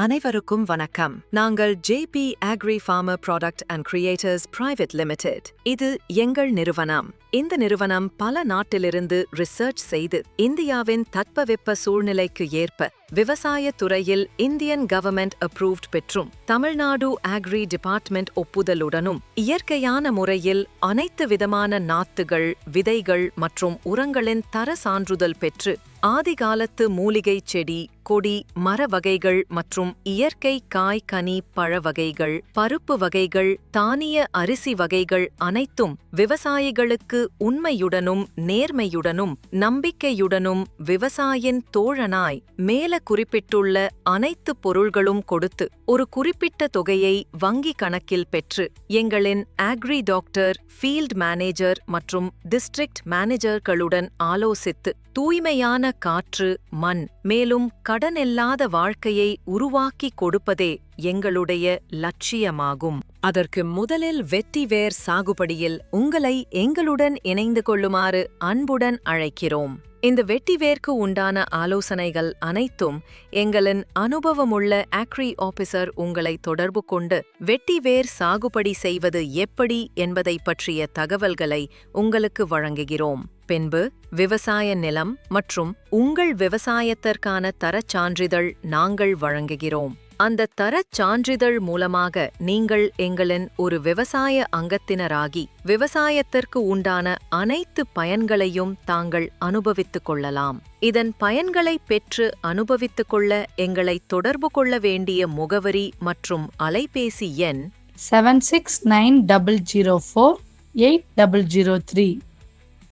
அனைவருக்கும் வணக்கம். நாங்கள் JP agri farmer product and creators private limited இது எங்கள் நிறுவனம். இந்த நிறுவனம் பல நாட்டிலிருந்து ரிசர்ச் செய்து இந்தியாவின் தட்பவெப்ப சூழ்நிலைக்கு ஏற்ப விவசாய துறையில் இந்தியன் கவர்மெண்ட் அப்ரூவ்ட் பெற்றும் தமிழ்நாடு அக்ரி டிபார்ட்மெண்ட் ஒப்புதலுடனும் இயற்கையான முறையில் அனைத்து விதமான நாத்துகள் விதைகள் மற்றும் உரங்களின் தர சான்றுதல் பெற்று ஆதிகாலத்து மூலிகை செடி கொடி மர வகைகள் மற்றும் இயற்கை காய் கனி பழ வகைகள் பருப்பு வகைகள் தானிய அரிசி வகைகள் அனைத்தும் விவசாயிகளுக்கு உண்மையுடனும் நேர்மையுடனும் நம்பிக்கையுடனும் விவசாயின் தோழனாய் மேல குறிப்பிட்டுள்ள அனைத்து பொருள்களும் கொடுத்து ஒரு குறிப்பிட்ட தொகையை வங்கி கணக்கில் பெற்று எங்களின் ஆக்ரி டாக்டர் ஃபீல்ட் மேனேஜர் மற்றும் டிஸ்ட்ரிக்ட் மேனேஜர்களுடன் ஆலோசித்து தூய்மையான காற்று மண் மேலும் கடனில்லாத வாழ்க்கையை உருவாக்கிக் கொடுப்பதே எங்களுடைய லட்சியமாகும். அதற்கு முதலில் வெற்றிவேர் சாகுபடியில் உங்களை எங்களுடன் இணைந்து கொள்ளுமாறு அன்புடன் அழைக்கிறோம். இந்த வெட்டிவேர்க்கு உண்டான ஆலோசனைகள் அனைத்தும் எங்களின் அனுபவமுள்ள ஆக்ரி ஆபிசர் உங்களை தொடர்பு கொண்டு வெட்டிவேர் சாகுபடி செய்வது எப்படி என்பதை பற்றிய தகவல்களை உங்களுக்கு வழங்குகிறோம். பின்பு விவசாய நிலம் மற்றும் உங்கள் விவசாயத்திற்கான தரச் சான்றிதழ் நாங்கள் வழங்குகிறோம். அந்த தரச் சான்றிதழ் மூலமாக நீங்கள் எங்களின் ஒரு விவசாய அங்கத்தினராகி விவசாயத்திற்கு உண்டான அனைத்து பயன்களையும் தாங்கள் அனுபவித்துக் கொள்ளலாம். இதன் பயன்களை பெற்று அனுபவித்துக் கொள்ள எங்களை தொடர்பு கொள்ள வேண்டிய முகவரி மற்றும் அலைபேசி எண் seven six nine double zero four eight double zero three